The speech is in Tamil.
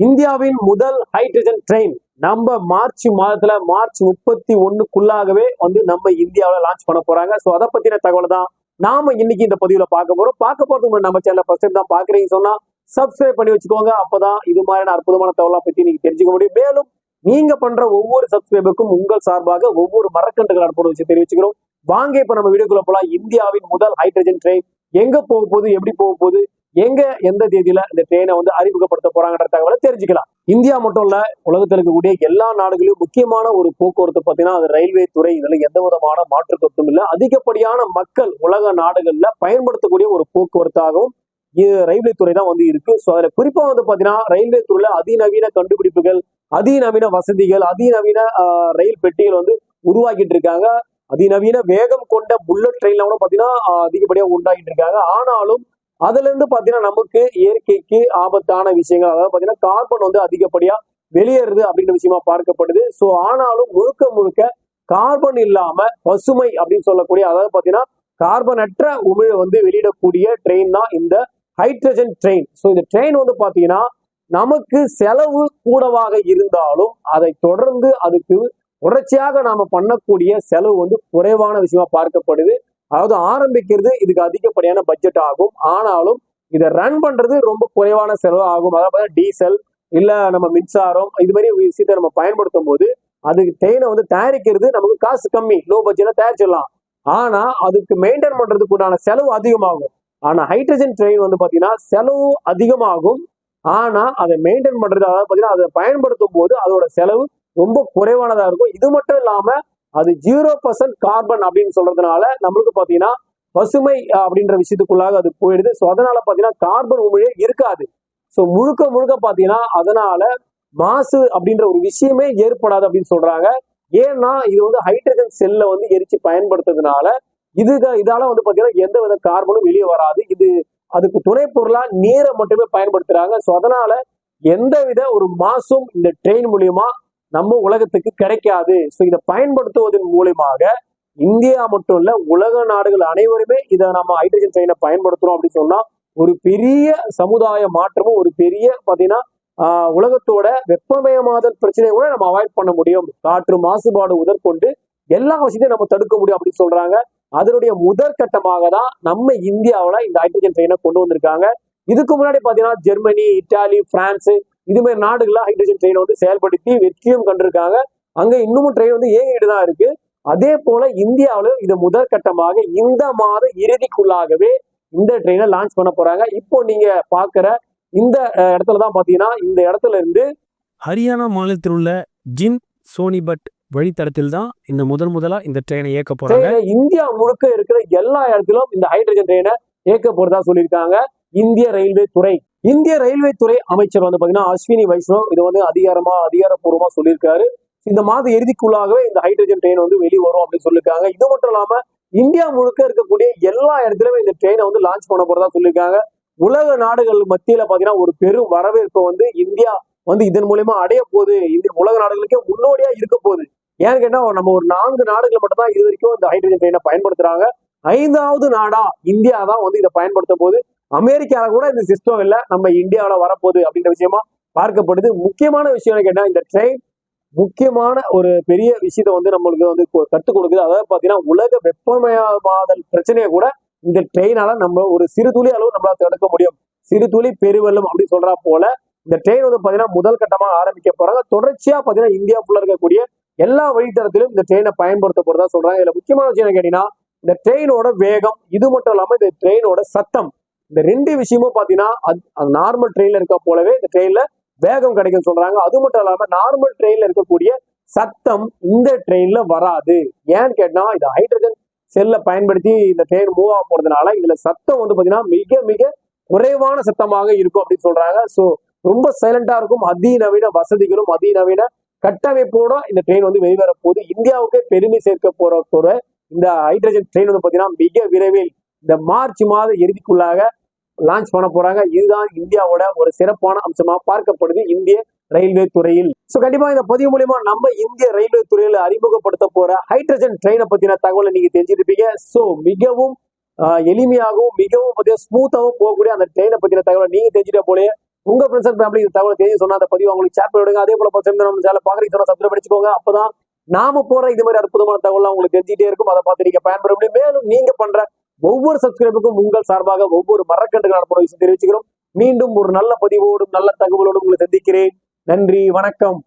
இந்தியாவின் முதல் ஹைட்ரஜன் ட்ரெயின் நம்ம மார்ச் மாதத்துல மார்ச் முப்பத்தி ஒண்ணுக்குள்ளாகவே வந்து நம்ம இந்தியாவில லான்ச் பண்ண போறாங்க. ஸோ அதை பத்தின தகவல் தான் நாம இன்னைக்கு இந்த பதிவுல பார்க்க போறோம். பார்க்க போறதுக்கு முன்னாடி நம்ம சேனல் ஃபர்ஸ்ட் டைம் தான் பாக்குறீங்க சொன்னா சப்ஸ்கிரைப் பண்ணி வச்சுக்கோங்க. அப்பதான் இது மாதிரியான அற்புதமான தகவலை பத்தி நீங்க தெரிஞ்சுக்க முடியும். மேலும் நீங்க பண்ற ஒவ்வொரு சப்ஸ்கிரைபுக்கும் உங்கள் சார்பாக ஒவ்வொரு மரக்கன்றுகள் அனுப்புற வச்சு தெரிவிச்சுக்கிறோம். வாங்க இப்ப நம்ம வீடியோக்குள்ள போலாம். இந்தியாவின் முதல் ஹைட்ரஜன் ட்ரெயின் எங்க போக போகுது எப்படி போக போகுது எங்க எந்த தேதியில இந்த ட்ரெயினை வந்து அறிமுகப்படுத்த போறாங்கன்ற தகவலை தெரிஞ்சுக்கலாம். இந்தியா மட்டும் இல்ல உலகத்தில் இருக்கக்கூடிய எல்லா நாடுகளிலும் முக்கியமான ஒரு போக்குவரத்து பார்த்தீங்கன்னா அது ரயில்வே துறை இதுல எந்த விதமான மாற்று கருத்தும் இல்லை. அதிகப்படியான மக்கள் உலக நாடுகள்ல பயன்படுத்தக்கூடிய ஒரு போக்குவரத்தாகவும் இது ரயில்வே துறை தான் வந்து இருக்கு. ஸோ அதுல குறிப்பா வந்து பாத்தீங்கன்னா ரயில்வே துறையில அதிநவீன கண்டுபிடிப்புகள் அதிநவீன வசதிகள் அதிநவீன ஆஹ், ரயில் பெட்டிகள் வந்து உருவாக்கிட்டு இருக்காங்க. அதிநவீன வேகம் கொண்ட புல்லட் ட்ரெயின்ல கூட பாத்தீங்கன்னா அதிகப்படியாக அதிகப்படியா இருக்காங்க. ஆனாலும் அதுல இருந்து பாத்தீங்கன்னா நமக்கு இயற்கைக்கு ஆபத்தான விஷயங்கள் அதாவது பாத்தீங்கன்னா கார்பன் வந்து அதிகப்படியா வெளியேறுது அப்படின்ற விஷயமா பார்க்கப்படுது. ஸோ ஆனாலும் முழுக்க முழுக்க கார்பன் இல்லாம பசுமை அப்படின்னு சொல்லக்கூடிய அதாவது பாத்தீங்கன்னா கார்பனற்ற அற்ற உமிழை வந்து வெளியிடக்கூடிய ட்ரெயின் தான் இந்த ஹைட்ரஜன் ட்ரெயின் ஸோ இந்த ட்ரெயின் வந்து பாத்தீங்கன்னா நமக்கு செலவு கூடவாக இருந்தாலும் அதை தொடர்ந்து அதுக்கு தொடர்ச்சியாக நாம பண்ணக்கூடிய செலவு வந்து குறைவான விஷயமா பார்க்கப்படுது. அதாவது ஆரம்பிக்கிறது இதுக்கு அதிகப்படியான பட்ஜெட் ஆகும். ஆனாலும் இதை ரன் பண்றது ரொம்ப குறைவான செலவு ஆகும். அதாவது டீசல் இல்ல நம்ம மின்சாரம் இது மாதிரி விஷயத்தை நம்ம பயன்படுத்தும் போது அதுக்கு ட்ரெயினை வந்து தயாரிக்கிறது நமக்கு காசு கம்மி. லோ பட்ஜெட்ல தயாரிச்சிடலாம். ஆனா அதுக்கு மெயின்டைன் பண்றதுக்குண்டான செலவு அதிகமாகும். ஆனா ஹைட்ரஜன் ட்ரெயின் வந்து பாத்தீங்கன்னா செலவு அதிகமாகும். ஆனா அதை மெயின்டைன் பண்றது அதாவது பாத்தீங்கன்னா அதை பயன்படுத்தும் போது அதோட செலவு ரொம்ப குறைவானதா இருக்கும். இது மட்டும் இல்லாம அது ஜீரோ பர்சன்ட் கார்பன் அப்படின்னு சொல்றதுனால நம்மளுக்கு பாத்தீங்கன்னா பசுமை அப்படின்ற விஷயத்துக்குள்ளாக அது போயிடுது. ஸோ அதனால பாத்தீங்கன்னா கார்பன் உமிழே இருக்காது. ஸோ முழுக்க முழுக்க பாத்தீங்கன்னா அதனால மாசு அப்படின்ற ஒரு விஷயமே ஏற்படாது அப்படின்னு சொல்றாங்க. ஏன்னா இது வந்து ஹைட்ரஜன் செல்ல வந்து எரிச்சு பயன்படுத்துறதுனால இது இதால வந்து பாத்தீங்கன்னா எந்த வித கார்பனும் வெளியே வராது. இது அதுக்கு துணை பொருளா நீரை மட்டுமே பயன்படுத்துறாங்க. ஸோ அதனால எந்த வித ஒரு மாசும் இந்த ட்ரெயின் மூலியமா நம்ம உலகத்துக்கு கிடைக்காது. ஸோ இதை பயன்படுத்துவதன் மூலியமாக இந்தியா மட்டும் இல்ல உலக நாடுகள் அனைவருமே இதை நம்ம ஹைட்ரஜன் ட்ரெயினை பயன்படுத்துறோம் அப்படின்னு சொன்னா ஒரு பெரிய சமுதாய மாற்றமும் ஒரு பெரிய பாத்தீங்கன்னா ஆஹ், உலகத்தோட வெப்பமயமாதல் பிரச்சனையை கூட நம்ம அவாய்ட் பண்ண முடியும். காற்று மாசுபாடு உதற்கொண்டு எல்லா விஷயத்தையும் நம்ம தடுக்க முடியும் அப்படின்னு சொல்றாங்க. அதனுடைய முதற்கட்டமாக தான் நம்ம இந்தியாவில் இந்த ஹைட்ரஜன் ட்ரெயினை கொண்டு வந்திருக்காங்க. இதுக்கு முன்னாடி பார்த்தீங்கன்னா ஜெர்மனி இட்டாலி பிரான்ஸ் இது மாதிரி நாடுகள்ல ஹைட்ரஜன் ட்ரெயினை வந்து செயல்படுத்தி வெற்றியும் கண்டிருக்காங்க. அங்க இன்னமும் ட்ரெயின் வந்து இயங்கிட்டு தான் இருக்கு. அதே போல இந்தியாவிலும் இது முதற்கட்டமாக இந்த மாத இறுதிக்குள்ளாகவே இந்த ட்ரெயினை லான்ச் பண்ண போறாங்க. இப்போ நீங்க பாக்குற இந்த இடத்துல தான் பாத்தீங்கன்னா இந்த இடத்துல இருந்து ஹரியானா மாநிலத்தில் உள்ள ஜின் சோனிபட் வழித்தடத்தில் தான் இந்த முதல் முதலா இந்த ட்ரெயினை இயக்க போறாங்க. இந்தியா முழுக்க இருக்கிற எல்லா இடத்திலும் இந்த ஹைட்ரஜன் ட்ரெயினை இயக்க போறதா சொல்லியிருக்காங்க. இந்திய ரயில்வே துறை. இந்திய ரயில்வே துறை அமைச்சர் வந்து பாத்தீங்கன்னா அஸ்வினி வைஷ்ணவ் இது வந்து அதிகாரமா அதிகாரப்பூர்வமா சொல்லியிருக்காரு. இந்த மாத இறுதிக்குள்ளாகவே இந்த ஹைட்ரஜன் ட்ரெயின் வந்து வெளியே வரும் அப்படின்னு சொல்லியிருக்காங்க. இது மட்டும் இல்லாம இந்தியா முழுக்க இருக்கக்கூடிய எல்லா இடத்துலயுமே இந்த ட்ரெயினை வந்து லான்ச் பண்ண போறதா சொல்லியிருக்காங்க. உலக நாடுகள் மத்தியில பாத்தீங்கன்னா ஒரு பெரும் வரவேற்பை வந்து இந்தியா வந்து இதன் மூலியமா அடைய போகுது. இந்த உலக நாடுகளுக்கே முன்னோடியா இருக்க போகுது. ஏன்னு கேட்டா நம்ம ஒரு நான்கு நாடுகள் மட்டும் தான் இது வரைக்கும் இந்த ஹைட்ரஜன் ட்ரெயினை பயன்படுத்துறாங்க. ஐந்தாவது நாடா இந்தியா தான் வந்து இதை பயன்படுத்தும் போது அமெரிக்காவில் கூட இந்த சிஸ்டம் இல்லை. நம்ம இந்தியாவில் வரப்போகுது அப்படின்ற விஷயமா பார்க்கப்படுது. முக்கியமான விஷயம் என்ன இந்த ட்ரெயின் முக்கியமான ஒரு பெரிய விஷயத்த வந்து நம்மளுக்கு வந்து கற்றுக் கொடுக்குது. அதாவது பார்த்தீங்கன்னா உலக வெப்பமயமாதல் பிரச்சனையை கூட இந்த ட்ரெயினால நம்ம ஒரு சிறு துளி அளவு நம்மளால தடுக்க முடியும். சிறு துளி பெருவெல்லும் அப்படின்னு சொல்றா போல இந்த ட்ரெயின் வந்து பார்த்தீங்கன்னா முதல் கட்டமாக ஆரம்பிக்க போறாங்க. தொடர்ச்சியா பார்த்தீங்கன்னா இந்தியா ஃபுல்லா இருக்கக்கூடிய எல்லா வழித்தடத்திலும் இந்த ட்ரெயினை பயன்படுத்த போறதா சொல்றாங்க. இதுல முக்கியமான விஷயம் என்ன கேட்டீங்கன்னா இந்த ட்ரெயினோட வேகம் இது மட்டும் இல்லாம இந்த ட்ரெயினோட சத்தம் இந்த ரெண்டு விஷயமும் பாத்தீங்கன்னா நார்மல் ட்ரெயின்ல இருக்க போலவே இந்த ட்ரெயின்ல வேகம் கிடைக்கும் சொல்றாங்க. அது மட்டும் இல்லாம நார்மல் ட்ரெயின்ல இருக்கக்கூடிய சத்தம் இந்த ட்ரெயின்ல வராது. ஏன்னு கேட்டா இது ஹைட்ரஜன் செல்லை பயன்படுத்தி இந்த ட்ரெயின் மூவ் ஆக போறதுனால இதுல சத்தம் வந்து பாத்தீங்கன்னா மிக மிக குறைவான சத்தமாக இருக்கும் அப்படின்னு சொல்றாங்க. சோ ரொம்ப சைலண்டா இருக்கும். அதிநவீன வசதிகளும் அதிநவீன கட்டமைப்போட இந்த ட்ரெயின் வந்து வெளிவர போது இந்தியாவுக்கே பெருமை சேர்க்க போற போற இந்த ஹைட்ரஜன் ட்ரெயின் வந்து பாத்தீங்கன்னா மிக விரைவில் இந்த மார்ச் மாத இறுதிக்குள்ளாக லான்ச் பண்ண போறாங்க. இதுதான் இந்தியாவோட ஒரு சிறப்பான அம்சமா பார்க்கப்படுது இந்திய ரயில்வே துறையில். சோ கண்டிப்பா இந்த பதிவு மூலியமா நம்ம இந்திய ரயில்வே துறையில அறிமுகப்படுத்த போற ஹைட்ரஜன் ட்ரெயினை பத்தின தகவலை நீங்க தெரிஞ்சிருப்பீங்க. சோ மிகவும் எளிமையாகவும் மிகவும் பார்த்தீங்கன்னா ஸ்மூத்தாகவும் போகக்கூடிய அந்த ட்ரெயினை பத்தின தகவலை நீங்க தெரிஞ்சிட்ட போலே உங்க ஃப்ரெண்ட்ஸ் அண்ட் ஃபேமிலி இந்த தகவலை தெரிஞ்சு சொன்னா அந்த பதிவு உங்களுக்கு ஷேர் பண்ணிவிடுங்க. அதே போல பசங்க நம்ம சேனல் பாக்குறீங்க சொன்னா சப்ஸ்கிரைப் படிச்சுக்கோங்க அப்பதான் நாம போற இது மாதிரி அற்புதமான தகவல் உங்களுக்கு தெரிஞ்சுட்டே இருக்கும். அதை பார்த்து நீங்க பயன்பெற முடியும். மேலும் நீங்க பண்ற ஒவ்வொரு சப்ஸ்கிரைபுக்கும் உங்கள் சார்பாக ஒவ்வொரு மரக்கண்டுகள் நடப்போம் தெரிவிச்சுக்கிறோம். மீண்டும் ஒரு நல்ல பதிவோடும் நல்ல தகவலோடும் உங்களை சந்திக்கிறேன். நன்றி வணக்கம்.